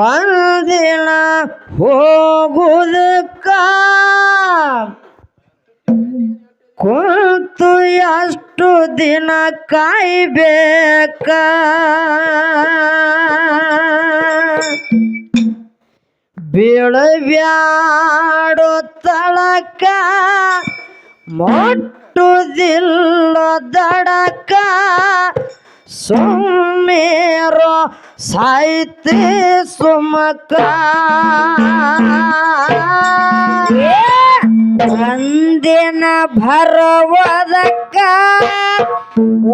ಒಂದಿನ ಹೋಗುದಕ್ಕ ಕುಂತು ಎಷ್ಟು ದಿನ ಕಾಯ್ಬೇಕ? ಬೀಳಬ್ಯಾಡೋ ತಳಕ ಮೊಟ್ಟುದಿಲ್ಲ ದಡಕ ಸುಮ್ಮೇರೋ ಸಾಹಿತ್ಯ ಸುಮಕ. ಒಂದಿನ ಭರವದಕ್ಕ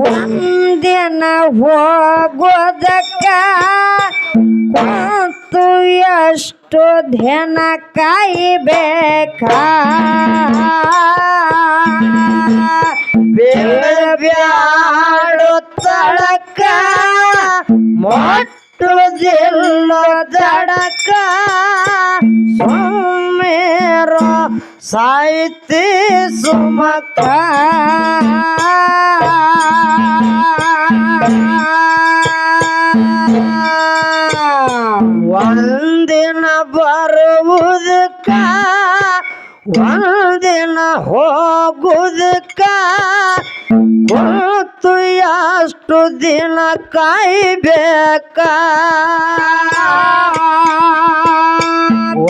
ಒಂದಿನ ಹೋಗೋದಕ್ಕ ಕುಂತು ಎಷ್ಟು ಧ್ಯಾನ ಕಾಯ್ಬೇಕ. ಬ್ಯಾಡು ಮೊಟ್ಟು ಮೊಟ್ಟುದಿಲ್ಲ ದಡಕ. ಸುಮ್ಮೇರೋ ಸಾಹಿತಿ ಸುಮಕ. ಒಂದಿನ ಬರುವುದಕ್ಕ ಒಂದಿನ ಹೋಗುದಕ್ಕ ಕೂತು ಎಷ್ಟು ದಿನ ಕಾಯ್ಬೇಕ?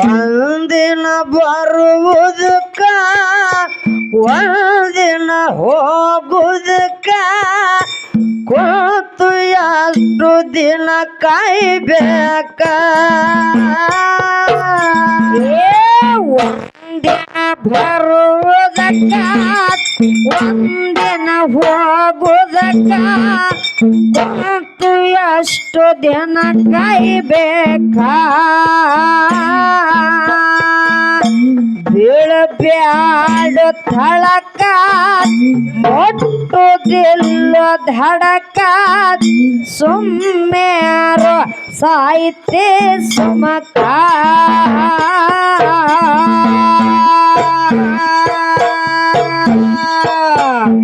ಒಂದಿನ ಬರುವುದಕ್ಕ ಒಂದಿನ ಹೋಗುದಕ್ಕ ಕೂತು ಎಷ್ಟು ದಿನ ಕಾಯ್ಬೇಕ? ಒಂದಿನ ಬರುವುದಕ್ಕ ಒಂದಿನ ಹೋಗುವುದಕ್ಕ ಕೂತು ಎಷ್ಟು ದಿನ ಕಾಯ್ಬೇಕ? ಬೀಳಬ್ಯಾಡ ಥಳಕ ಮೊಟ್ಟುದಿಲ್ಲ ಧಡಕ ಸುಮ್ಮೇರೋ ಸಾಹಿತ್ಯ ಸುಮಕ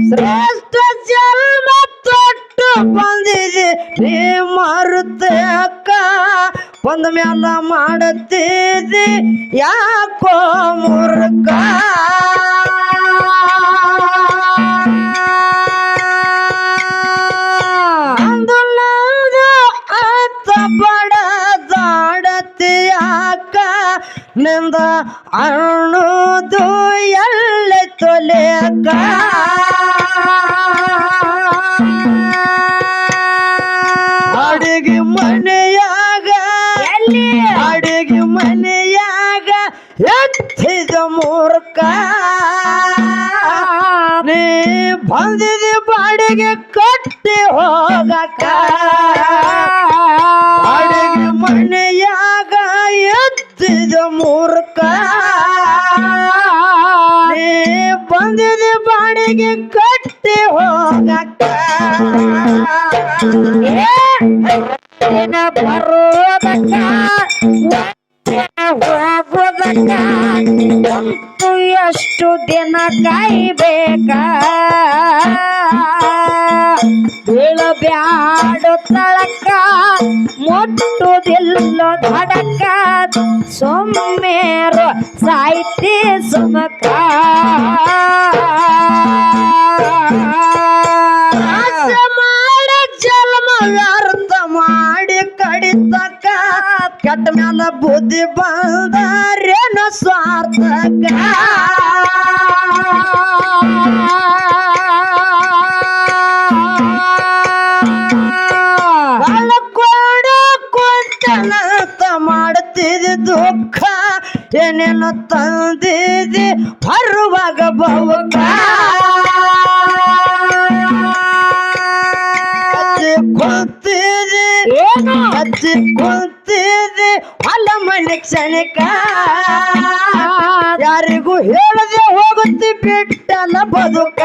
ಶ್ರೇಷ್ಠ ಜನ್ಮ ತೊಟ್ಟು ಬಂದಿದೆ, ನೀ ಮಾರುತ್ತೆ ಅಕ್ಕ. ಬಂದ ಮ್ಯಾಲ ಮಾಡುತ್ತಿದ್ದಿ ಯಾಕೋ ಮುರುಕ ನಿಂದ ಅಣ್ಣದು ತೊಲೆ ತೊಲೆಕ ಅಡಿಗೆ ಮನೆಯಾಗ ಅಡಿಗೆ ಮನೆಯಾಗ ಎತ್ತಿದ ಮೂರ್ಖ. ನೀ ಬಂದಿದೆ ಬಾಡಿಗೆ ಕಟ್ಟಿ ಹೋಗಕ ಕಾಯ್ಬೇಕ ಬೀಳಬ್ಯಾಡು ತಳಕ ಮುಟ್ಟುದಿಲ್ಲ ಧಡಕ ಸೊಮ್ಮೇರು ಸಾಹಿತಿ ಸುಮಕ. ಕೆಟ್ಟ ಮ್ಯಾಲ ಬುದ್ಧಿ ಬಂದರೇನು ಸ್ವಾರ್ಥಕ. ಏನೇನು ತಂದಿದೆ ಬರುವಾಗ ಬಹುಕ ಕುಂತಿದೆ ಅಜ್ಜಿ ಕುಂತಿದ್ದಿ ಹೊಲ ಮನೆ ಕ್ಷಣಿಕ. ಯಾರಿಗೂ ಹೇಳದೆ ಹೋಗುತ್ತಿ ಬಿಟ್ಟಲ್ಲ ಬದುಕ.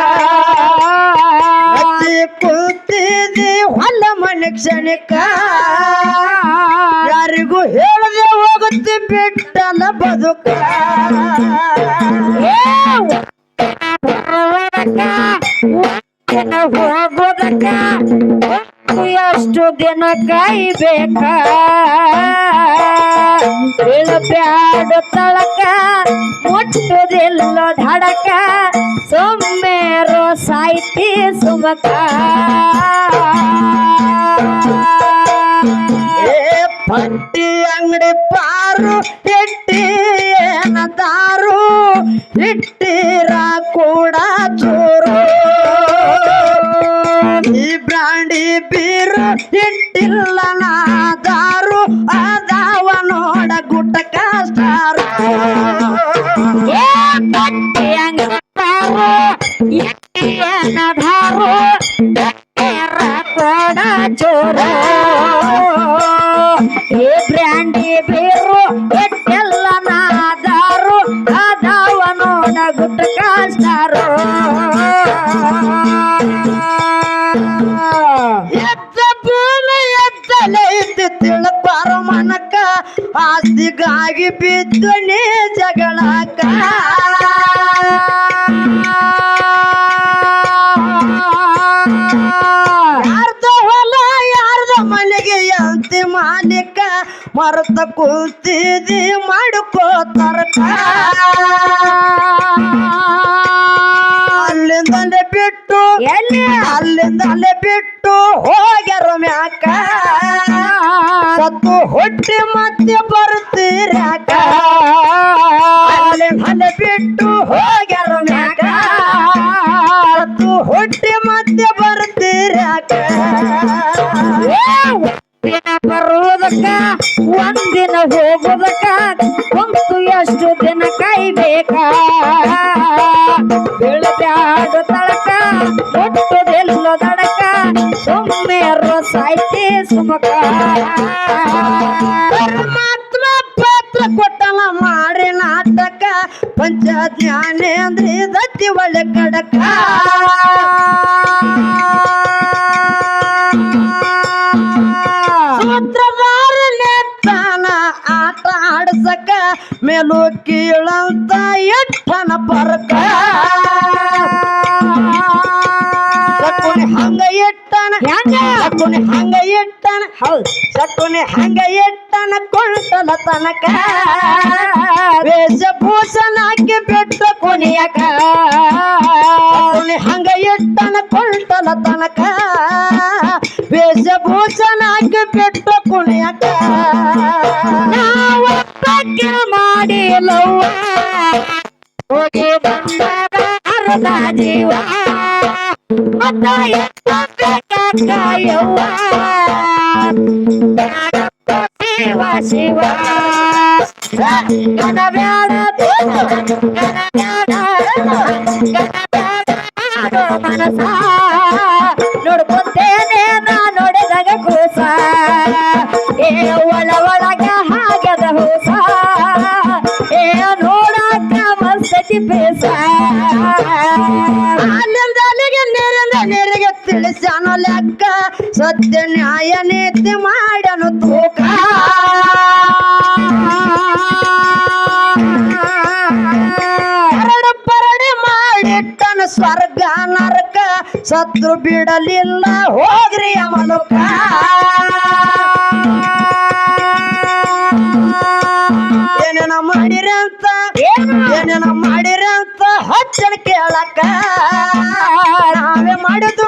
ಅಜ್ಜಿ ಕುಂತಿದ್ದಿ ಹೊಲ ಮನೆ ಕ್ಷಣಿಕ. ಯಾರಿಗೂ ಹೇಳದೆ ಹೋಗುತ್ತಿ ಬಿಟ್ಟಲ್ಲ ಬದುಕ. ಹೋಗೋದಕ್ಕ ಎಷ್ಟು ದಿನ ಕಾಯ್ಬೇಕ. ಬ್ಯಾಡ ತಳಕ ಮುಟ್ಟುದಿಲ್ಲ ಧಡಕ ಸೊಮ್ಮೇರೋ ಸಾಯ್ತಿ ಸುಮಕ. ಆಸ್ತಿಗಾಗಿ ಬಿದ್ದು ನೀ ಜಗಳಕ ಯಾರ್ದ ಹೊಲ ಯಾರ್ದ ಮನೆಗೆ ಅಂತಿ ಮಾಲಿಕ? ಮರತ ಕೂತಿದಿ ಮಾಡ್ಕೋ ಅಲ್ಲಿಂದಲೇ ಪರಮಾತ್ಮ ಪಾತ್ರ ಕೊಟ್ಟನ ಮಾಡಿ ನಾಟಕ ಪಂಚ ಜ್ಞಾನೇಂದ್ರಿ ದತ್ತಿ ಒಳ್ಳೆ ಕಡಕ. ಸೂತ್ರಧಾರ ನೆತ್ತಾನ ಆಟ ಆಡ್ಸಕ ಮೇಲು ಕೀಳಂತ ಎಟ್ಟನ ಪರಕ. ಹಂಗ ಇಟ್ಟನ ಹಂಗ? ಎಟ್ಟ ಇಟ್ಟನ. ಹೌದು. ಸಕುನಿ ಹಂಗ ಇಟ್ಟನ ಕೊಂಟಲ ತನಕ. ವೇಷಭೂಷಣ ಹಾಕಿ ಬಿಟ್ಟು ಕುಣಿಯಕ. ಹಂಗ ಇಟ್ಟನ ಕೊಂಟಲ ತನಕ. ವೇಷಭೂಷಣ ಹಾಕಿ ಬಿಟ್ಟು ಕುಣಿಯಕ. ನಾವು ಮಾಡಿ ಲವ್ವ. ಹೋಗಿ ಬಂದ ಜೀವ. ಶಿವ ಶಿವ ಮನಸ ನೋಡ್ಕೊತೇನೆ ನಾ ನೋಡಿದಾಗ ಕೂಸ ಏ ಒಳ ಒಳಗ ಹಾಗದ ಹೂಸ ಏ ನೋಡಕ್ಕ ಮಸ್ತತಿ ಬೇಸ ತಿಳಿಸ್ಯಾನ ಲೆಕ್ಕ ಸತ್ಯ ನ್ಯಾಯ ನೀತಿ ಮಾಡನು ತೂಕ. ಪರಡು ಮಾಡಿಟ್ಟನ ಸ್ವರ್ಗ ನರಕ. ಸತ್ರು ಬಿಡಲಿಲ್ಲ ಹೋಗ್ರಿ ಅಮಲುಕ ಏನೇನ ಮಾಡಿರಿ ಅಂತ? ಏನೇನ ಮಾಡಿರಿ ಅಂತ? ಹಚ್ಚನ ಕೇಳಕ್ಕ. ನಾವೇ ಮಾಡಿದ್ದು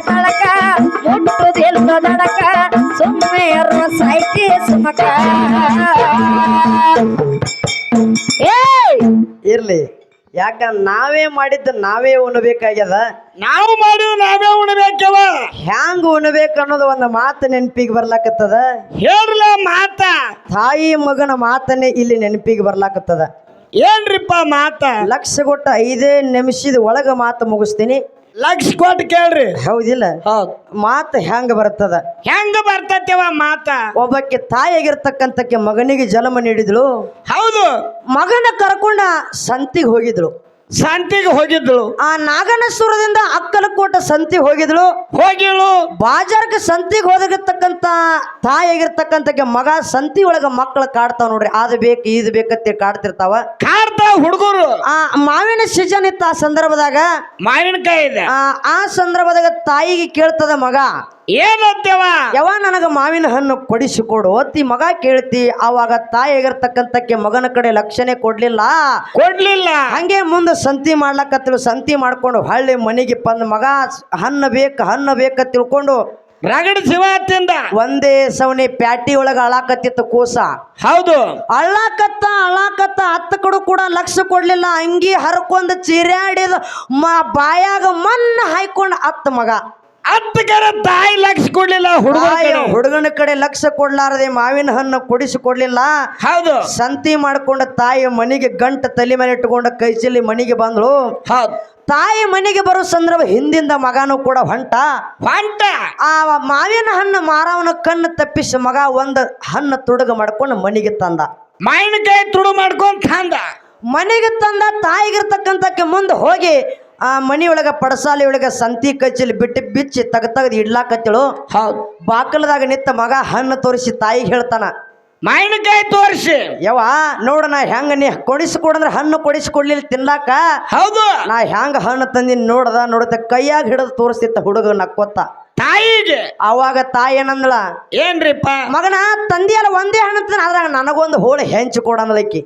ತಳಕ ಮುಟ್ಟುದಿಲ್ಲ ದಡಕ ಸುಮ್ಮನೆ ಸಾಯ್ತಿ ಸುಮಕ ಏಯ್! ಇರ್ಲಿ. ಯಾಕ ನಾವೇ ಮಾಡಿದ್ದು ನಾವೇ ಉಣ್ಬೇಕಾಗ್ಯದ? ನಾವು ಮಾಡಿ ನಾವೇ ಉಣ್ಬೇಕವ. ಹ್ಯಾಂಗ ಉಣಬೇಕು ಅನ್ನೋದು ಒಂದು ಮಾತು ನೆನಪಿಗೆ ಬರ್ಲಾಕತ್ತದ? ಹೇಳ್ರಲ್ಲ ಮಾತ. ತಾಯಿ ಮಗನ ಮಾತನ್ನೇ ಇಲ್ಲಿ ನೆನಪಿಗೆ ಬರ್ಲಾಕತ್ತದ. ಏನ್ರಿಪ್ಪ ಮಾತ? ಲಕ್ಷ ಕೊಟ್ಟ ಐದೇ ನಿಮಿಷದ ಒಳಗ ಮಾತು ಮುಗಿಸ್ತೀನಿ. ಲಕ್ಷ ಕೊಟ್ಟು ಕೇಳ್ರಿ. ಹೌದಿಲ್ಲ? ಮಾತ ಮಾತು ಹೆಂಗ ಬರ್ತದ? ಹೆಂಗ ಬರ್ತತಿ ಮಾತ? ಒಬ್ಬಕ್ಕೆ ತಾಯಿಯಾಗಿರ್ತಕ್ಕಂತಕ್ಕೆ ಮಗನಿಗೆ ಜನ್ಮ ನೀಡಿದ್ಳು ಹೌದು. ಮಗನ ಕರ್ಕೊಂಡ ಸಂತಿಗೆ ಹೋಗಿದ್ಳು ಸಂತಿಗೆ ಹೋಗಿದ್ಳು ಆ ನಾಗನಸುರದಿಂದ ಅಕ್ಕಲಕೋಟ ಸಂತಿಗೆ ಹೋಗಿದ್ಳು ಹೋಗಿಳು ಬಾಜಾರ್ಗೆ ಸಂತಿಗೆ ಹೋದಾಗಿರ್ತಕ್ಕಂತ ತಾಯಿಯಾಗಿರ್ತಕ್ಕಂತಕ್ಕೆ ಮಗ ಸಂತಿ ಒಳಗ ಮಕ್ಕಳು ಕಾಡ್ತಾವ ನೋಡ್ರಿ. ಅದು ಬೇಕು ಇದು ಬೇಕಂತ ಕಾಡ್ತಿರ್ತಾವ. ಕಾಡ್ತಾವ ಹುಡುಗರು. ಆ ಮಾವಿನ ಸೀಸನ್ ಇತ್ತು ಆ ಸಂದರ್ಭದಾಗ. ಮಾವಿನಕಾಯಿ ಇದೆ. ಆ ಸಂದರ್ಭದಾಗ ತಾಯಿಗೆ ಕೇಳ್ತದ ಮಗ ಏನಂತೇವ ಯಾವ ನನಗ ಮಾವಿನ ಹಣ್ಣು ಕೊಡಿಸಿಕೊಡು. ಅತ್ತಿ ಮಗ ಕೇಳ್ತಿ ಅವಾಗ ತಾಯಿಯಾಗಿರ್ತಕ್ಕಂತಕ್ಕೆ ಮಗನ ಕಡೆ ಲಕ್ಷಣೆ ಕೊಡ್ಲಿಲ್ಲ. ಕೊಡ್ಲಿಲ್ಲ. ಹಂಗೆ ಮುಂದೆ ಸಂತಿ ಮಾಡ್ಲಕತ್ತಿಳು ಸಂತಿ ಮಾಡ್ಕೊಂಡು ಹಳ್ಳಿ ಮನೆಗೆ ಬಂದ ಮಗ ಹಣ್ಣು ಬೇಕು ಹಣ್ಣು ಬೇಕ ತಿಳ್ಕೊಂಡು ರಗಡ ಸಿವಾತಿಂದ ತಿಂದ ಒಂದೇ ಸವಣಿ ಪ್ಯಾಟಿ ಒಳಗ ಅಳಾಕತ್ತಿತ್ತು ಕೂಸ. ಹೌದು. ಅಳಾಕತ್ತ ಅಳಾಕತ್ತ ಹತ್ತ ಕಡು ಕೂಡ ಲಕ್ಷ ಕೊಡ್ಲಿಲ್ಲ. ಅಂಗಿ ಹರ್ಕೊಂಡ್ ಚೀರ್ಯಾಡಿದ ಮ ಬಾಯಾಗ ಮಣ್ಣ ಹಾಯ್ಕೊಂಡು ಅತ್ತ ಮಗ. ಹತ್ತಕರ ತಾಯಿ ಲಕ್ಷ ಕೊಡ್ಲಿಲ್ಲ ಹುಡುಗ ಹುಡುಗನ ಕಡೆ ಲಕ್ಷ ಕೊಡ್ಲಾರದೆ ಮಾವಿನ ಹಣ್ಣು ಕೊಡಿಸಿ ಕೊಡ್ಲಿಲ್ಲ ಹೌದು. ಸಂತಿ ಮಾಡ್ಕೊಂಡ ತಾಯಿ ಮನೆಗೆ ಗಂಟ ತಲೆ ಮೇಲೆ ಇಟ್ಟುಕೊಂಡ ಕೈಸಲಿ ಮನೆಗೆ ಬಂದ್ಳು. ಹೌದು. ತಾಯಿ ಮನೆಗೆ ಬರೋ ಸಂದರ್ಭ ಹಿಂದಿಂದ ಮಗನೂ ಕೂಡ ಹೊಂಟ. ಹೊಂಟ. ಆ ಮಾವಿನ ಹಣ್ಣು ಮಾರವನ ಕಣ್ಣು ತಪ್ಪಿಸಿ ಮಗ ಒಂದು ಹಣ್ಣು ತುಡುಗ ಮಾಡ್ಕೊಂಡು ಮನೆಗೆ ತಂದ. ಮಾವಿನಕಾಯಿ ತುಡು ಮಾಡ್ಕೊಂಡ್ ತಂದ. ಮನೆಗೆ ತಂದ ತಾಯಿಗಿರ್ತಕ್ಕಂತಕ್ಕೆ ಮುಂದೆ ಹೋಗಿ ಆ ಮನೆಯೊಳಗ ಪಡಸಾಲಿ ಒಳಗ ಸಂತಿ ಕಚ್ಚಲಿ ಬಿಟ್ಟು ಬಿಚ್ಚಿ ತಗ ತಗದ್ ಇಡ್ಲಾಕತ್ತಳು. ಹೌದು. ಬಾಕಲದಾಗ ನಿತ್ತ ಮಗ ಹಣ್ಣು ತೋರಿಸಿ ತಾಯಿಗೆ ಹೇಳ್ತಾನ. ಮಾವಿನಕಾಯಿ ತೋರಿಸಿ. ಯವ್ವ ನೋಡ ನಾ ಹೆಂಗ ನೀ ಕೊಡಿಸ್ಕೊಡಂದ್ರ ಹಣ್ಣು ಕೊಡಿಸ್ಕೊಡ್ಲಿಲ್ಲ ತಿನ್ಲಾಕ. ಹೌದು. ನಾ ಹೆಂಗ ಹಣ್ಣು ತಂದಿನ ನೋಡ್ದ ನೋಡತ ಕೈಯಾಗ ಹಿಡಿದು ತೋರಿಸ್ತಿತ್ತ ಹುಡುಗ ನಕ್ಕೋತ ತಾಯಿಗೆ? ಅವಾಗ ತಾಯಿ ಏನಂದಳ ಏನ್ರಿಪ್ಪ? ಮಗನ ತಂದಿಯಲ್ಲ ಒಂದೇ ಹಣ್ಣು ತಂದ ಅದ್ರಾಗ ನನಗೊಂದು ಹೋಳು ಹೆಂಚು ಕೊಡಂದಲಕ್ಕಿ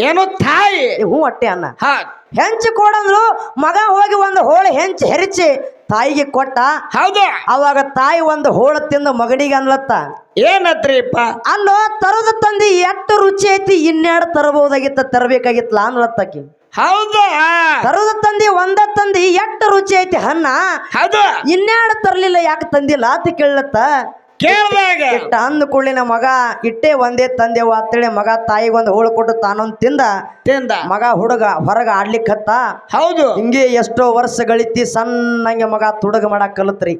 ಏನು ತಾಯಿ. ಹೂ ಹೊಟ್ಟೆ ಅನ್ನ. ಹೆಂಚು ಕೊಡಂದ್ರು ಮಗ ಹೋಗಿ ಒಂದು ಹೋಳು ಹೆಂಚು ಹೆರಿಚಿ ತಾಯಿಗೆ ಕೊಟ್ಟ. ಹೌದು. ಅವಾಗ ತಾಯಿ ಒಂದು ಹೋಳು ತಿಂದು ಮಗನಿಗೆ ಅನ್ಲತ್ತ. ಏನತ್ರಿಪ್ಪ? ಅಲ್ಲೋ ತರದ ತಂದಿ ಎಷ್ಟು ರುಚಿ ಐತಿ ಇನ್ನೆರಡು ತರಬಹುದಾಗಿತ್ತ ತರಬೇಕಾಗಿತ್ತಲ್ಲ ಅನ್ಲತ್ತಕಿ. ಹೌದು? ತರದ ತಂದಿ ಒಂದ ತಂದಿ ಎಷ್ಟು ರುಚಿ ಐತಿ ಹಣ್ಣ ಹೌದು. ಇನ್ನೆರಡು ತರಲಿಲ್ಲ ಯಾಕೆ ತಂದಿಲ್ಲ ಅಂತ ಕೇಳತ್ತ ಕೇಳ್ದಾಗ ಇಟ್ಟ ಅಂದ ಕೂಡಲಿನ ಮಗ ಇಟ್ಟೆ ಒಂದೇ ತಂದೆವು ಅಂತೇಳಿ ಮಗ ತಾಯಿಗೆ ಒಂದು ಹೋಳು ಕೊಟ್ಟು ತಾನೊಂದು ತಿಂದ. ತಿಂದ. ಮಗ ಹುಡುಗ ಹೊರಗ ಆಡ್ಲಿಕ್ಕೆ ಹತ್ತ ಹೌದು. ಹಿಂಗೆ ಎಷ್ಟೋ ವರ್ಷ ಗಳಿತಿ ಸಣ್ಣಂಗೆ ಮಗ ತುಡುಗ ಮಾಡಕ್ ಕಲತ್ರಿ.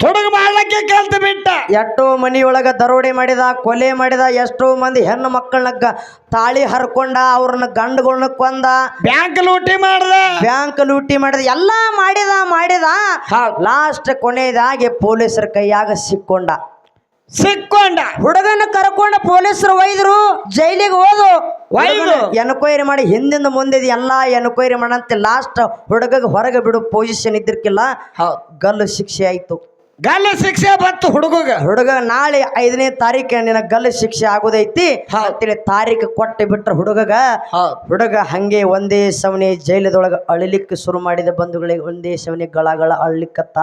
ತುಡುಗ ಮಾಡ್ಲಕ್ಕೆ ಕಲ್ತು ಬಿಟ್ಟ. ಎಷ್ಟೋ ಮನಿಯೊಳಗ ದರೋಡೆ ಮಾಡಿದ ಕೊಲೆ ಮಾಡಿದ ಎಷ್ಟೋ ಮಂದಿ ಹೆಣ್ಣು ಮಕ್ಕಳನ್ನ ತಾಳಿ ಹರ್ಕೊಂಡ ಅವ್ರನ್ನ ಗಂಡುಗಳನ್ನ ಕೊಂದ. ಬ್ಯಾಂಕ್ ಲೂಟಿ ಮಾಡಿದ. ಬ್ಯಾಂಕ್ ಲೂಟಿ ಮಾಡಿದ ಎಲ್ಲಾ ಮಾಡಿದ ಮಾಡಿದ. ಲಾಸ್ಟ್ ಕೊನೆಯದಾಗಿ ಪೊಲೀಸರ ಕೈಯಾಗ ಸಿಕ್ಕೊಂಡ. ಸಿಕ್ಕೊಂಡ. ಹುಡುಗನ ಕರ್ಕೊಂಡ ಪೊಲೀಸರು ಒಯ್ದ್ರು ಜೈಲಿಗೆ ಹೋದು. ಒಯ್ದು? ಎನ್ಕ್ವೈರಿ ಮಾಡಿ ಹಿಂದಿಂದ ಮುಂದೆ ಎಲ್ಲಾ ಎನ್ಕ್ವೈರಿ ಮಾಡಂತೆ. ಲಾಸ್ಟ್ ಹುಡುಗಗೆ ಹೊರಗೆ ಬಿಡು ಪೊಸಿಷನ್ ಇದ್ದಿರ್ಕಿಲ್ಲ. ಗಲ್ಲು ಶಿಕ್ಷೆ ಆಯ್ತು. ಗಲ್ಲು ಶಿಕ್ಷೆ ಬಂತು ಹುಡುಗಗ. ಹುಡುಗ ನಾಳೆ ಐದನೇ ತಾರೀಕು ನಿನ್ನ ಗಲ್ಲು ಶಿಕ್ಷೆ ಆಗೋದೈತಿ. ಅಂತೇಳಿ ತಾರೀಕು ಕೊಟ್ಟು ಬಿಟ್ರ ಹುಡುಗಗ. ಹುಡುಗ ಹಂಗೆ ಒಂದೇ ಸವನೆ ಜೈಲದೊಳಗ ಅಳಿಲಿಕ್ಕೆ ಶುರು ಮಾಡಿದ ಬಂಧುಗಳಿಗೆ ಒಂದೇ ಸವನೆ ಗಳಗಳ ಅಳ್ಲಿಕ್ಕತ್ತ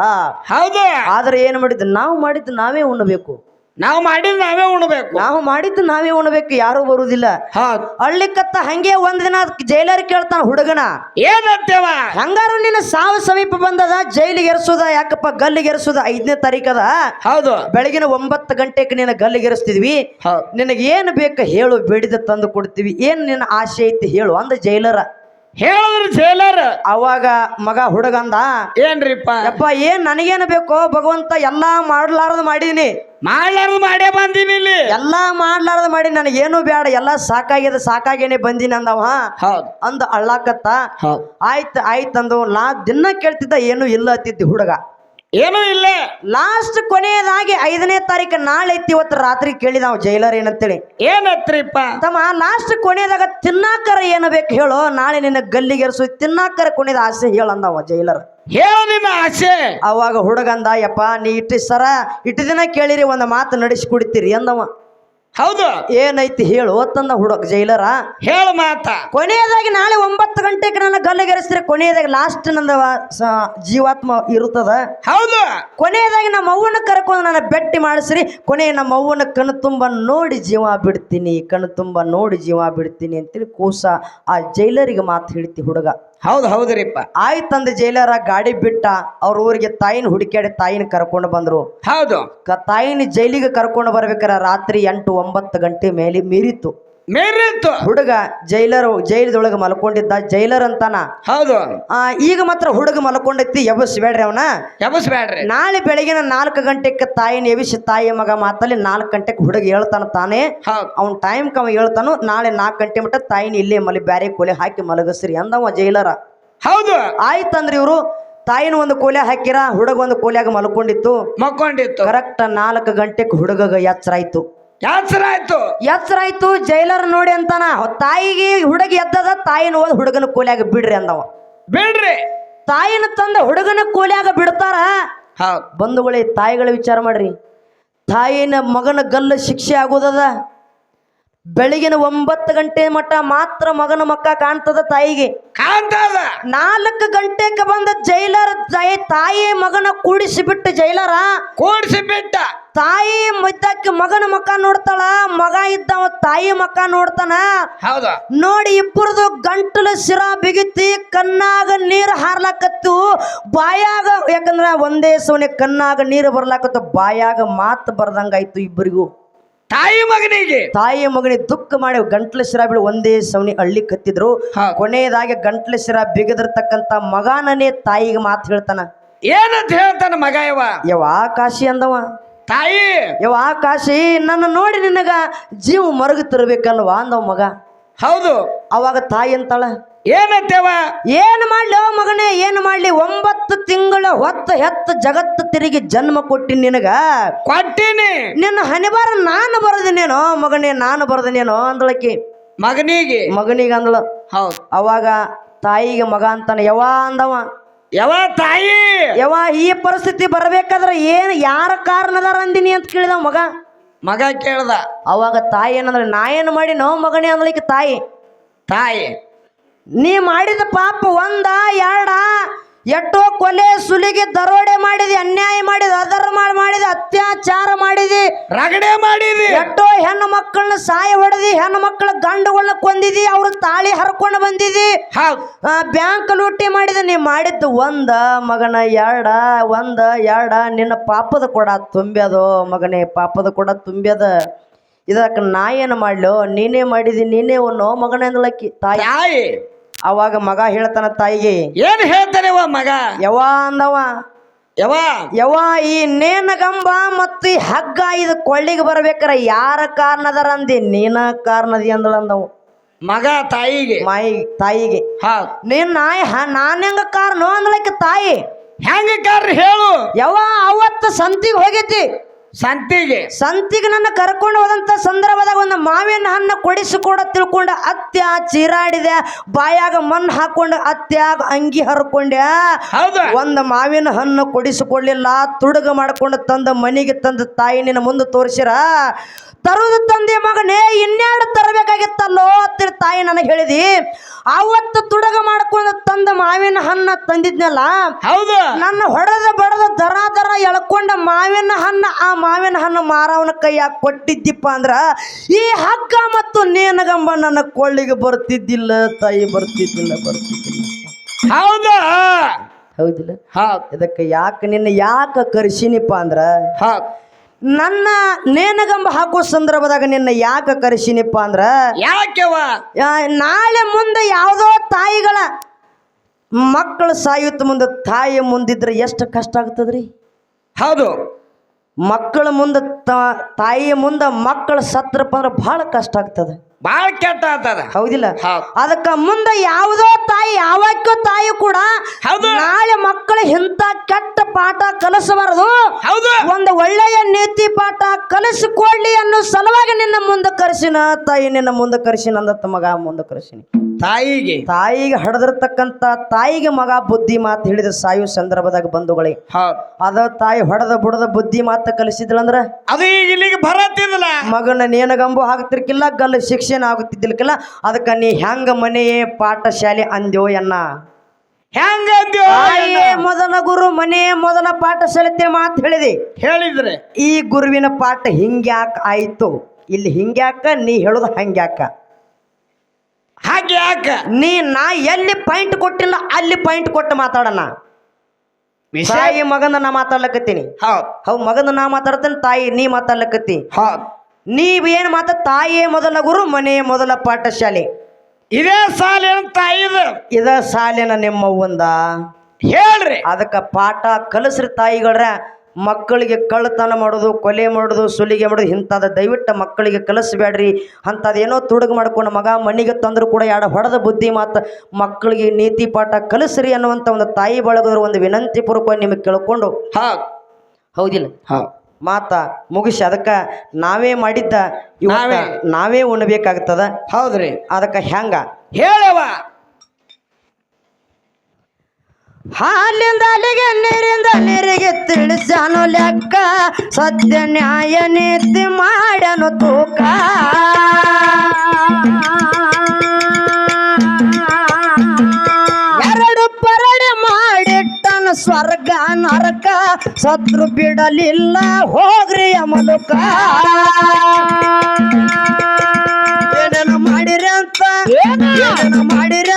ಹೌದು. ಆದ್ರೆ ಏನು ಮಾಡಿದ್ದು? ನಾವು ಮಾಡಿದ್ದು ನಾವೇ ಉಣ್ಣಬೇಕು. ನಾವು ಮಾಡಿದ್ ನಾವೇ ಉಣ್ಬೇಕು. ನಾವು ಮಾಡಿದ್ದು ನಾವೇ ಉಣ್ಬೇಕು ಯಾರು ಬರುವುದಿಲ್ಲ. ಹಳ್ಳಿ ಕತ್ತ ಹಂಗೆ ಒಂದ್ ದಿನ ಜೈಲರ್ ಕೇಳ್ತಾನ ಹುಡುಗನ. ಏನಂತೇವ ಹಂಗಾರು ನಿನ್ನ ಸಾವು ಸಮೀಪ ಬಂದದ ಜೈಲಿಗೆ ಎರಸುದ ಯಾಕಪ್ಪ ಗಲ್ಲಿಗೆ ಎರಸುದ ಐದನೇ ತಾರೀಕದ? ಹೌದು. ಬೆಳಗಿನ ಒಂಬತ್ತು ಗಂಟೆಗೆ ನಿನ್ನ ಗಲ್ಲಿಗೆ ಎರಸ್ತಿದ್ವಿ ಹೌದ್. ನಿನಗೆ ಏನು ಬೇಕು ಹೇಳು ಬೇಡಿದ ತಂದು ಕೊಡ್ತೀವಿ. ಏನು ನಿನ್ನ ಆಸೆ ಐತಿ ಹೇಳು ಅಂದ ಜೈಲರ. ಹೇಳಿದ್ರು ಜೈಲರ್. ಅವಾಗ ಮಗ ಹುಡುಗಂದ ಏನ್ರಿಪ್ಪ? ಅಪ್ಪ ಏನ್ ನನಗೇನು ಬೇಕೋ ಭಗವಂತ ಎಲ್ಲಾ ಮಾಡ್ಲಾರದು ಮಾಡಿದೀನಿ. ಮಾಡ್ಲಾರದು ಮಾಡೇ ಬಂದೀನಿ ಇಲ್ಲಿ. ಎಲ್ಲಾ ಮಾಡ್ಲಾರ್ದು ಮಾಡಿ ನನಗೇನು ಬೇಡ ಎಲ್ಲಾ ಸಾಕಾಗ್ಯದ ಸಾಕಾಗೇನೆ ಬಂದೀನಿ ಅಂದವ. ಹೌದು. ಅಂದ ಅಳ್ಳಾಕತ್ತ. ಹೌದು. ಆಯ್ತು ಆಯ್ತು ಅಂದು ನಾ ದಿನ ಕೇಳ್ತಿದ್ದ ಏನು ಇಲ್ಲ ಅತ್ತಿದ್ದಿ ಹುಡುಗ. ಏನೂ ಇಲ್ಲ. ಲಾಸ್ಟ್ ಕೊನೆಯದಾಗಿ ಐದನೇ ತಾರೀಕು ನಾಳೆ ಐತಿ ಇವತ್ತು ರಾತ್ರಿ ಕೇಳಿದ ನಾವು ಜೈಲರ್ ಏನಂತೇಳಿ. ಏನತ್ರಿಪ್ಪ? ತಮ್ಮ ಲಾಸ್ಟ್ ಕೊನೆಯದಾಗ ತಿನ್ನಾಕರ ಏನು ಬೇಕು ಹೇಳು ನಾಳೆ ನಿನ್ನ ಗಲ್ಲಿಗೆ ಎರ್ಸು ತಿನ್ನಾಕರ ಕೊನೆದ ಆಸೆ ಹೇಳಂದವ ಜೈಲರ್. ಹೇಳ ನಿನ್ನ ಆಸೆ. ಅವಾಗ ಹುಡುಗಂದ ಯಪ್ಪ ನೀ ಇಟ್ಟು ಸರ ಇಟ್ಟು ದಿನ ಕೇಳಿರಿ ಒಂದು ಮಾತು ನಡೆಸಿ ಕುಡಿತೀರಿ ಅಂದವ. ಹೌದು. ಏನೈತಿ ಹೇಳು ತಂದ ಹುಡುಗ ಜೈಲರ? ಹೇಳ ಮಾತ. ಕೊನೆಯದಾಗಿ ನಾಳೆ ಒಂಬತ್ತು ಗಂಟೆಗೆ ನನ್ನ ಗಲ್ಲಗೆರೆಸಿದ್ರೆ ಕೊನೆಯದಾಗಿ ಲಾಸ್ಟ್ ನಂದ ಜೀವಾತ್ಮ ಇರುತ್ತದ. ಹೌದು. ಕೊನೆಯದಾಗಿ ನಮ್ಮ ಅವ್ವನ ಕರ್ಕೊಂಡು ನನ್ನ ಬೆಟ್ಟಿ ಮಾಡಿಸ್ರಿ. ಕೊನೆಯ ನಮ್ಮ ಅವ್ವನ ಕಣ್ಣು ತುಂಬ ನೋಡಿ ಜೀವ ಬಿಡ್ತೀನಿ ಕಣ್ಣು ತುಂಬ ನೋಡಿ ಜೀವ ಬಿಡ್ತೀನಿ ಅಂತೇಳಿ ಕೂಸ ಆ ಜೈಲರಿಗೆ ಮಾತು ಹೇಳ್ತಿ ಹುಡುಗ. ಹೌದು ಹೌದ್ರಿಪ್ಪ ಆಯ್ತಂದ ಜೈಲರ ಗಾಡಿ ಬಿಟ್ಟ ಅವ್ರ ಊರಿಗೆ ತಾಯಿನ ಹುಡುಕಾಡಿ ತಾಯಿನ ಕರ್ಕೊಂಡು ಬಂದ್ರು. ಹೌದು. ಕ ತಾಯಿನ ಜೈಲಿಗೆ ಕರ್ಕೊಂಡು ಬರ್ಬೇಕಾರ ರಾತ್ರಿ ಎಂಟು ಒಂಬತ್ತು ಗಂಟೆ ಮೇಲೆ ಮೀರಿತ್ತು. ಹುಡುಗ ಜೈಲರ್ ಜೈಲದೊಳಗೆ ಮಲ್ಕೊಂಡಿದ್ದ ಜೈಲರ್ ಅಂತಾನ? ಹೌದು. ಆ, ಈಗ ಮಾತ್ರ ಹುಡುಗ ಮಲ್ಕೊಂಡೈತಿ ಎಬಸ್ಬೇಡ್ರಿ ಅವನ? ಬೇಡ್ರಿ. ನಾಳೆ ಬೆಳಗಿನ ನಾಲ್ಕು ಗಂಟೆಗೆ ತಾಯಿನ ಎಬಿಸಿ ತಾಯಿ ಮಗ ಮಾತಲ್ಲಿ ನಾಲ್ಕು ಗಂಟೆಗೆ ಹುಡುಗ ಹೇಳ್ತಾನ ತಾನೇ? ಅವ್ನ ಟೈಮ್ ಕವ ಹೇಳ್ತಾನು ನಾಳೆ ನಾಲ್ಕು ಗಂಟೆ ಮಟ್ಟ ತಾಯಿನ ಇಲ್ಲೇ ಮಲಿ ಬ್ಯಾರೆ ಕೊಲೆ ಹಾಕಿ ಮಲಗಸ್ರಿ ಅಂದವ ಜೈಲರ. ಹೌದು. ಆಯ್ತಂದ್ರೆ ಇವರು ತಾಯಿನ ಒಂದು ಕೋಲೆ ಹಾಕಿರ ಹುಡುಗ ಒಂದು ಕೋಲ್ಯಾಗ ಮಲ್ಕೊಂಡಿತ್ತು. ಮಲ್ಕೊಂಡಿತ್ತು. ಕರೆಕ್ಟ್ ನಾಲ್ಕು ಗಂಟೆಗೆ ಹುಡುಗಗ ಎಚ್ಚರ ಆಯ್ತು ಯಾತ್ಸರ ಆಯ್ತು? ಎಚ್ಚರ ಆಯ್ತು ಜೈಲರ್ ನೋಡಿ ಅಂತಾನ ತಾಯಿಗೆ ಹುಡುಗ ಎದ್ದದ ತಾಯಿನ ಹೋದ್ ಹುಡುಗನ ಕೂಲಿಯಾಗ ಬಿಡ್ರಿ ಅಂದವ. ಬಿಡ್ರಿ. ತಾಯಿನ ತಂದ ಹುಡುಗನ ಕೋಲ್ಯಾಗ ಬಿಡ್ತಾರ? ಬಂಧುಗಳೇ ತಾಯಿಗಳ ವಿಚಾರ ಮಾಡ್ರಿ. ತಾಯಿನ ಮಗನ ಗಲ್ಲ ಶಿಕ್ಷೆ ಆಗೋದದ. ಬೆಳಗಿನ ಒಂಬತ್ತು ಗಂಟೆ ಮಟ್ಟ ಮಾತ್ರ ಮಗನ ಮಕ್ಕ ಕಾಣ್ತದ ತಾಯಿಗೆ. ಕಾಣ್ತದ. ನಾಲ್ಕು ಗಂಟೆಗೆ ಬಂದ ಜೈಲರ್ ತಾಯಿ ತಾಯಿ ಮಗನ ಕೂಡಿಸಿ ಬಿಟ್ಟು ಜೈಲರ. ಕೂಡಿಸಿ ಬಿಟ್ಟ ತಾಯಿ ಮದ್ದಕ್ಕೆ ಮಗನ ಮಕ್ಕ ನೋಡ್ತಾಳ ಮಗ ಇದ್ದವ ತಾಯಿ ಮಕ್ಕ ನೋಡ್ತಾನ. ಹೌದು. ನೋಡಿ ಇಬ್ಬರದು ಗಂಟಲ ಸಿರ ಬಿಗಿತಿ ಕಣ್ಣಾಗ ನೀರು ಹಾರ್ಲಾಕತ್ತು. ಬಾಯಾಗ ಯಾಕಂದ್ರ ಒಂದೇ ಸೋನೆ ಕಣ್ಣಾಗ ನೀರು ಬರ್ಲಾಕತ್ತು ಬಾಯಾಗ ಮಾತು ಬರ್ದಂಗಾಯ್ತು ಇಬ್ಬರಿಗೂ. ತಾಯಿ ಮಗನಿಗೆ. ತಾಯಿ ಮಗನಿಗೆ ದುಃಖ ಮಾಡಿ ಗಂಟ್ಲ ಶಿರ ಬಿಡು ಒಂದೇ ಸವನಿ ಹಳ್ಳಿ ಕತ್ತಿದ್ರು. ಕೊನೆಯದಾಗಿ ಗಂಟ್ಲ ಶಿರ ಬಿಗದಿರ್ತಕ್ಕಂತ ಮಗನನೇ ತಾಯಿಗೆ ಮಾತು ಹೇಳ್ತಾನ. ಏನಂತ ಹೇಳ್ತಾನ ಮಗ ಇವ? ಯವ ಕಾಶಿ ಅಂದವ. ತಾಯಿ. ಯವ ಕಾಶಿ ನನ್ನ ನೋಡಿ ನಿನಗ ಜೀವ ಮರಗ ತರಬೇಕಲ್ವಾ ಅಂದವ ಮಗ. ಹೌದು. ಅವಾಗ ತಾಯಿ ಅಂತಾಳ. ಏನಂತೇವ? ಏನು ಮಾಡ್ಲಿ ಓ ಮಗನೇ ಏನು ಮಾಡ್ಲಿ? ಒಂಬತ್ತು ತಿಂಗಳ ಹೊತ್ತು ಹೆತ್ತು ಜಗತ್ತು ತಿರುಗಿ ಜನ್ಮ ಕೊಟ್ಟಿ ನಿನಗ. ಕೊಟ್ಟಿನಿ. ನಿನ್ನ ಹನಿಬಾರ ನಾನು ಬರದಿನೇನೋ ಮಗನೇ ನಾನು ಬರದಿನೇನೋ ಅಂದಳಕಿ. ಮಗನಿಗೆ. ಮಗನಿಗೆ ಅಂದಳ. ಹೌದು. ಅವಾಗ ತಾಯಿಗೆ ಮಗ ಅಂತಾನೆ ಯಾವ ಅಂದವ. ಯಾವ ತಾಯಿ. ಯಾವ ಈ ಪರಿಸ್ಥಿತಿ ಬರಬೇಕಾದ್ರೆ ಏನು ಯಾರ ಕಾರಣದಾರ ಅಂದಿನಿ ಅಂತ ಕೇಳಿದ ಮಗ. ಮಗ ಕೇಳ್ದ. ಅವಾಗ ತಾಯಿ ಏನಂದ್ರೆ ನಾ ಏನು ಮಾಡಿ ನೋ ಮಗನೇ ಅಂದಳಿಕೆ ತಾಯಿ. ತಾಯಿ. ನೀ ಮಾಡಿದ ಪಾಪ ಒಂದ ಎರಡ ಎಟ್ಟೋ ಕೊಲೆ ಸುಲಿಗೆ ದರೋಡೆ ಮಾಡಿದಿ ಅನ್ಯಾಯ ಮಾಡಿದ ಅದರ ಮಾಡಿದ ಅತ್ಯಾಚಾರ ಮಾಡಿದಿ. ರಗಡೆ ಮಾಡಿದಿ. ಎಟ್ಟೋ ಹೆಣ್ಣು ಮಕ್ಕಳನ್ನ ಸಾಯ ಹೊಡೆದಿ ಹೆಣ್ಣು ಮಕ್ಕಳ ಗಂಡುಗಳನ್ನ ಕೊಂದಿದಿ ಅವ್ರ ತಾಳಿ ಹರ್ಕೊಂಡು ಬಂದಿದಿ. ಬ್ಯಾಂಕ್ ಲೂಟಿ ಮಾಡಿದ ನೀ ಮಾಡಿದ್ದು ಒಂದ ಮಗನ ಎರಡ ಒಂದ ಎರಡ ನಿನ್ನ ಪಾಪದ ಕೊಡ ತುಂಬ್ಯದೋ ಮಗನೇ ಪಾಪದ ಕೊಡ ತುಂಬ್ಯದ. ಇದಕ್ಕೆ ನಾ ಏನು ಮಾಡ್ಲೋ ನೀನೇ ಮಾಡಿದಿ ನೀನೇ ಒನ್ನೋ ಮಗನೇ ಅಂದಳಕ್ಕಿ ತಾಯಿ. ತಾಯಿ. ಅವಾಗ ಮಗ ಹೇಳ್ತಾನ ತಾಯಿಗೆ ಏನ್ ಹೇಳ್ತಾನೆ ಮಗ? ಯವ ಅಂದವ. ಯವ ಯವ ಈ ನೇನಗಂಬ ಮತ್ತು ಈ ಹಗ್ಗ ಇದು ಕೊಳ್ಳಿಗೆ ಬರ್ಬೇಕಾರ ಯಾರ ಕಾರಣದಾರ ಅಂದಿ? ನೀನ ಕಾರಣದಿ ಅಂದಳಂದವು ಮಗ ತಾಯಿಗೆ? ಮಾಯಿ ತಾಯಿಗೆ. ಹಾ. ನೀನ್ ನಾಯಿ ನಾನು ಹೆಂಗ ಕಾರಣ ಅಂದ್ಲಕ್ಕೆ ತಾಯಿ? ಹೆಂಗ ಕಾರಣ ಹೇಳು? ಯವ ಅವತ್ತು ಸಂತಿಗೆ ಹೋಗೈತಿ ಸಂತಿಗೆ. ಸಂತಿಗೆ ನನ್ನ ಕರ್ಕೊಂಡು ಹೋದಂತ ಸಂದರ್ಭದಾಗ ಒಂದು ಮಾವಿನ ಹಣ್ಣು ಕೊಡಿಸಿಕೊಡ ತಿಳ್ಕೊಂಡ ಅತ್ಯ ಚೀರಾಡಿದೆ. ಬಾಯಾಗ ಮಣ್ಣು ಹಾಕೊಂಡು ಅತ್ಯಾಗ ಅಂಗಿ ಹರ್ಕೊಂಡೆ. ಹೌದು? ಒಂದು ಮಾವಿನ ಹಣ್ಣು ಕೊಡಿಸಿಕೊಳ್ಳಿಲ್ಲ ತುಡುಗ ಮಾಡ್ಕೊಂಡು ತಂದ ಮನೆಗೆ ತಂದ ತಾಯಿ ನಿನ್ನ ಮುಂದೆ ತೋರಿಸಿರ. ತರುದು ತಂದೆ ಮಗನೇ ಇನ್ನೆರಡು ಅಂತೇಳಿ ತಾಯಿ ನನಗೆ ಹೇಳಿದಿ ಅವತ್ತು ತುಡಗ ಮಾಡ್ಕೊಂಡು ತಂದ ಮಾವಿನ ಹಣ್ಣ ತಂದಿದ್ನಲ್ಲ ಹೌದು. ನನ್ನ ಹೊಡೆದ ಬಡದ ದರ ದರ ಎಳ್ಕೊಂಡ ಮಾವಿನ ಹಣ್ಣ ಆ ಮಾವಿನ ಹಣ್ಣು ಮಾರವನ ಕೈಯಾಗ ಕೊಟ್ಟಿದ್ದಿಪ್ಪ ಅಂದ್ರ ಈ ಹಗ್ಗ ಮತ್ತು ನೇನಗಂಬ ನನ್ನ ಕೊಳ್ಳಿಗೆ ಬರ್ತಿದ್ದಿಲ್ಲ ತಾಯಿ ಬರ್ತಿದ್ದಿಲ್ಲ ಬರ್ತಿದ್ದಿಲ್ಲ. ಹೌದಾ? ಹೌದಿಲ್ಲ? ಹಾ ಇದಕ್ಕೆ ಯಾಕೆ ನಿನ್ನ ಯಾಕೆ ಕರ್ಸಿನಿಪ್ಪ ಅಂದ್ರ ಹೌದು. ನನ್ನ ನೇನಗಂಬ ಹಾಕೋ ಸಂದರ್ಭದಾಗ ನಿನ್ನ ಯಾಕೆ ಕರೆಸಿನಿಪ್ಪ ಅಂದ್ರ ಯಾಕೆವ ನಾಳೆ ಮುಂದೆ ಯಾವುದೋ ತಾಯಿಗಳ ಮಕ್ಕಳು ಸಾಯುತ್ತ ಮುಂದೆ ತಾಯಿ ಮುಂದಿದ್ರೆ ಎಷ್ಟು ಕಷ್ಟ ಆಗ್ತದ್ರಿ? ಹೌದು. ಮಕ್ಕಳ ಮುಂದೆ ತಾಯಿಯ ಮುಂದೆ ಮಕ್ಕಳು ಸತ್ರಪ್ಪ ಅಂದ್ರೆ ಬಹಳ ಕಷ್ಟ ಆಗ್ತದೆ. ಬಹಳ ಕೆಟ್ಟ ಆಗ್ತದ. ಹೌದಿಲ್ಲ? ಹೌದು. ಅದಕ್ಕ ಮುಂದೆ ಯಾವುದೋ ತಾಯಿ ಯಾವಕ್ಕೂ ತಾಯಿ ಕೂಡ. ನಾಳೆ ಮಕ್ಕಳು ಇಂಥ ಕೆಟ್ಟ ಪಾಠ ಕಲಿಸಬಾರದು. ಒಂದು ಒಳ್ಳೆಯ ನೀತಿ ಪಾಠ ಕಲಿಸಿಕೊಳ್ಳಿ ಅನ್ನೋ ಸಲುವಾಗಿ ನಿನ್ನ ಮುಂದೆ ಕರೆಸಿನ ತಾಯಿ ನಿನ್ನ ಮುಂದೆ ಕರೆಸಿನ ಅಂದ ಮಗ ಮುಂದೆ ಕರೆಸಿನಿ. ತಾಯಿಗೆ. ತಾಯಿಗೆ ಹಡದಿರ್ತಕ್ಕಂತ ತಾಯಿಗೆ ಮಗ ಬುದ್ಧಿ ಮಾತು ಹೇಳಿದ ಸಾಯುವ ಸಂದರ್ಭದಾಗ ಬಂಧುಗಳಿಗೆ ಹೌದು. ಅದ ತಾಯಿ ಹೊಡೆದ ಬುಡದ ಬುದ್ಧಿ ಮಾತು ಕಲಿಸಿದ್ಳಂದ್ರ? ಅದು ಈಗ ಇಲ್ಲಿಗೆ ಬರತ್ತಿದ್ಲ ಮಗನ ನೇನಗಂಬು ಆಗ್ತಿರ್ಕಿಲ್ಲ ಗಲ್ಲ ಶಿಕ್ಷಣ ಆಗುತ್ತಿದ್ದಿಲ್ಕಿಲ್ಲ ಅದಕ್ಕೆ ನೀ ಹೆಂಗ ಮನೆಯೇ ಪಾಠಶಾಲೆ ಅಂದ್ಯೋ ಎನ್ನ? ಹೆಂಗ ಅಂದ್ಯೋ ಮೊದಲ ಗುರು ಮನೆ ಮೊದಲ ಪಾಠಶಾಲೆ ಮಾತು ಹೇಳಿದೆ. ಹೇಳಿದ್ರೆ. ಈ ಗುರುವಿನ ಪಾಠ ಹಿಂಗ್ಯಾಕ ಆಯ್ತು. ಇಲ್ಲಿ ಹಿಂಗ್ಯಾಕ ನೀ ಹೇಳೋದು ಹಂಗ್ಯಾಕ. ಹಾಗೆ ಯಾಕೆ? ನೀ ನಾ ಎಲ್ಲಿ ಪಾಯಿಂಟ್ ಕೊಟ್ಟಿಲ್ಲ ಅಲ್ಲಿ ಪಾಯಿಂಟ್ ಕೊಟ್ಟು ಮಾತಾಡೋಣ. ವಿಷಯ ತಾಯಿ ಮಗನ ನಾ ಮಾತಾಡ್ಲಕತ್ತೀನಿ. ಹೌದು. ಹೌದು ಮಗನ ನಾ ಮಾತಾಡ್ತೇನೆ ತಾಯಿ ನೀ ಮಾತಾಡ್ಲಕತ್ತಿ. ಹೌದು. ನೀವೇನು ಮಾತ ತಾಯಿಯೇ ಮೊದಲ ಗುರು ಮನೆಯೇ ಮೊದಲ ಪಾಠಶಾಲೆ. ಇದೇ ಸಾಲಿನ ಅಂತ ಇದು ಇದ ಸಾಲಿನ ನಿಮ್ಮವ್ವಂದ ಹೇಳ್ರಿ. ಅದಕ್ಕೆ ಪಾಠ ಕಲಸ್ರಿ ತಾಯಿಗಳರ. ಮಕ್ಕಳಿಗೆ ಕಳ್ಳತನ ಮಾಡೋದು ಕೊಲೆ ಮಾಡೋದು ಸುಲಿಗೆ ಮಾಡೋದು ಇಂಥದ್ದು ದಯವಿಟ್ಟು ಮಕ್ಕಳಿಗೆ ಕಲಿಸ್ಬೇಡ್ರಿ. ಅಂಥದ್ದೇನೋ ತುಡುಗು ಮಾಡ್ಕೊಂಡು ಮಗ ಮನೆಗೆ ತಂದರೂ ಕೂಡ ಎರಡು ಹೊಡೆದ ಬುದ್ಧಿ ಮಾತು ಮಕ್ಕಳಿಗೆ ನೀತಿ ಪಾಠ ಕಲಿಸ್ರಿ ಅನ್ನುವಂಥ ಒಂದು ತಾಯಿ ಬಳಗದ ಒಂದು ವಿನಂತಿ ಪೂರ್ವಕವಾಗಿ ನಿಮಗೆ ಕೇಳ್ಕೊಂಡು ಹಾ. ಹೌದಿಲ್ಲ? ಹಾ. ಮಾತ ಮುಗಿಸಿ ಅದಕ್ಕೆ ನಾವೇ ಮಾಡಿದ್ದ ನಾವೇ. ನಾವೇ ಉಣ್ಣಬೇಕಾಗ್ತದ ಹೌದ್ರಿ. ಅದಕ್ಕೆ ಹೆಂಗ ಹೇಳವ ಹಾಲಿಂದ ಅಲ್ಲಿಗೆ ನೀರಿಂದ ನೀರಿಗೆ ತಿಳಿಸನು ಲೆಕ್ಕ. ಸತ್ಯ ನ್ಯಾಯ ನೀತಿ ಮಾಡನು ತೂಕ. ಎರಡು ಪರಡೆ ಮಾಡಿಟ್ಟನು ಸ್ವರ್ಗ ನರಕ. ಸತ್ರು ಬಿಡಲಿಲ್ಲ ಹೋಗ್ರಿ ಏನೇನು ಮಾಡಿರಿ ಅಂತ ಮಾಡಿರಂತ? ಮಾಡಿರಿ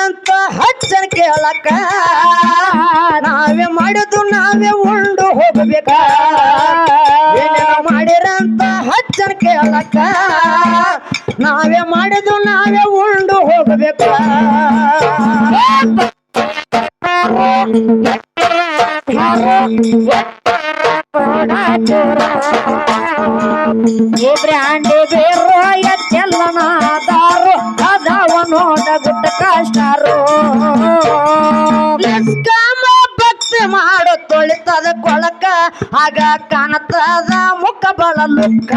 ಹಚ್ಚನ್ ಕೇಳಕ ನಾವೇ ಮಾಡಿದ್ದು ನಾವೇ ಉಂಡು ಹೋಗ್ಬೇಕ. ಏನೇನು ಮಾಡಿರಂತ? ಹಚ್ಚನ್ ಕೇಳಕ ನಾವೇ ಮಾಡಿದ್ದು ನಾವೇ ಉಂಡು ಹೋಗ್ಬೇಕ. ಬ್ರ್ಯಾಂಡಿ ಬೇರೋ ನೋಡ ಗುಡ್ಡ ಕಾಸ್ಟಾರೋ ನಿಷ್ಕಾಮ ಭಕ್ತಿ ಮಾಡೋ ತೊಳಿತದ ಕೊಳಕ, ಆಗ ಕಾಣತದ ಮುಖ ಬಳಲುಕ್ಕ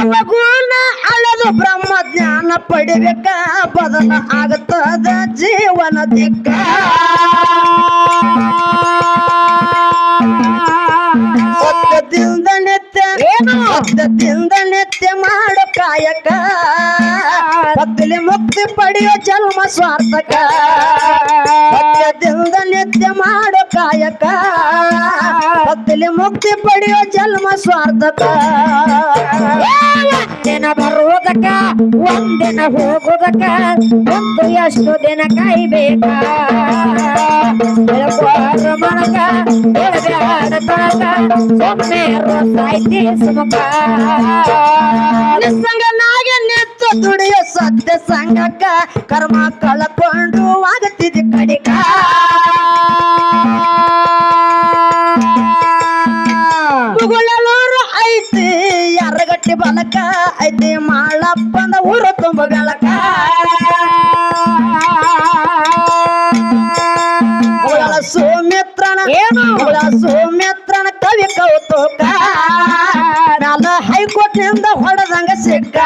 ಅವಗುಣ ಅಳದು ಬ್ರಹ್ಮ ಜ್ಞಾನ ಪಡಿಬೇಕ, ಬದಲ ಆಗತದ ಜೀವನ ದಿಕ್ಕ. ಸತ್ಯದಿಂದ ನಿತ್ಯ ಮಾಡ ಕಾಯಕ ಭಕ್ತಿಲಿ ಮುಕ್ತಿ ಪಡೆಯೋ ಜನ್ಮ ಸ್ವಾರ್ಥಕ. ಸತ್ಯದಿಂದ ನಿತ್ಯ ಮಾಡೋ ಕಾಯಕ. ಭಕ್ತಿಲಿ ಮುಕ್ತಿ ಪಡೆಯೋ ಜನ್ಮ ಸ್ವಾರ್ಥಕ. ದಿನ ಬರುವುದಕ್ಕ, ಒಂದಿನ ಹೋಗುವುದಕ್ಕ ಒಂದು ಎಷ್ಟು ದಿನ ಕಾಯ್ಬೇಕ? ಸಾಯ್ತಿ ಸುಮಕ ನಿಸ್ಸಂಗನಾಗಿ ನಿಂತು ದುಡಿಯೋ ಸತ್ಯ ಸಂಗಕ್ಕ ಕರ್ಮ ಕಳಕೊಂಡು ಆಗುತ್ತಿದೆ ಕಡಿಕ ಮುಗುಳಲೂರು ಐತಿ ಎರಗಟ್ಟಿ ಬಲಕ ಐತಿ ಮಾಳಪ್ಪನ ಊರು ತುಂಬ ಬೆಳಕ ಅವಳ ಸೌಮಿತ್ರನ ಏನು? ಸೌಮಿತ್ರನ ಕವಿ ಕೌತುಕ. ನಾಲ ಹೈಕೋರ್ಟ್ನಿಂದ ಹೊಡೆದಂಗ ಸಿಕ್ಕ.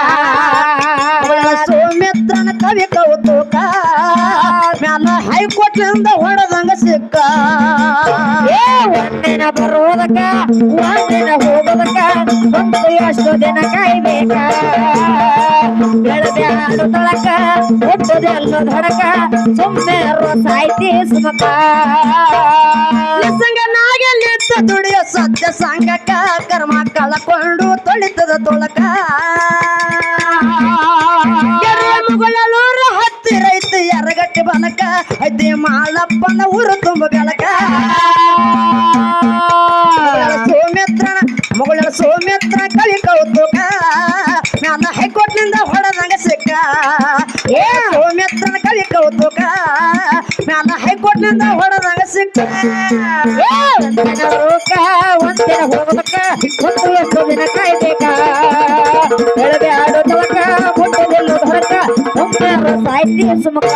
ಹೈಕೋರ್ಟ್ನಿಂದ ಹೊಡೆದಂಗ ಸಿಕ್ಕ. ಏ ಒಂದಿನ ಬರೋದಕ್ಕ ಒಂದಿನ ಹೋಗೋದಕ್ಕ ಒಂದು ಎಷ್ಟು ದಿನ ಕಾಯ್ಬೇಕ. ಬೆಳಬ್ಯಾಡು ತೊಳಕ ಹೊಡಕ ধಡಕ ಸುಮ್ಮನೆ ಸಾಯ್ತಿ ಸುಮಕ ನಾಗೆಲ್ಲಿದ್ದ ದುಡಿಯೋ ಸದ್ಯ ಸಂಗಕ್ಕ ಕರ್ಮ ಕಳಕೊಂಡು ತೊಳಿತದ ತೊಳಕ. ಐತಿ ಮಾಳಪ್ಪನ ಊರು ತುಂಬ ಬೆಳಕ. ಸೌಮಿತ್ರನ ಮಗಳ ಸೌಮಿತ್ರ ಕವಿ ಕೌತುಕ. ಮ್ಯಾಲ ಹೈಕೋರ್ಟ್ನಿಂದ ಹೊಡೆದಂಗ ಸಿಕ್ಕ. ಏ ಸೌಮಿತ್ರನ ಕವಿ ಕೌತುಕ. ಮ್ಯಾಲ ಹೈಕೋರ್ಟ್ನಿಂದ ಹೊಡೆದಂಗ ಸಿಕ್ಕ. ಒಂದಿನ ಹೋಗುದಕ್ಕ ಒಂದು ದಿನ ಕಾಯ್ಬೇಕ. ತೊಳಕ ಸಾಹಿತ್ಯ ಸುಮುಖ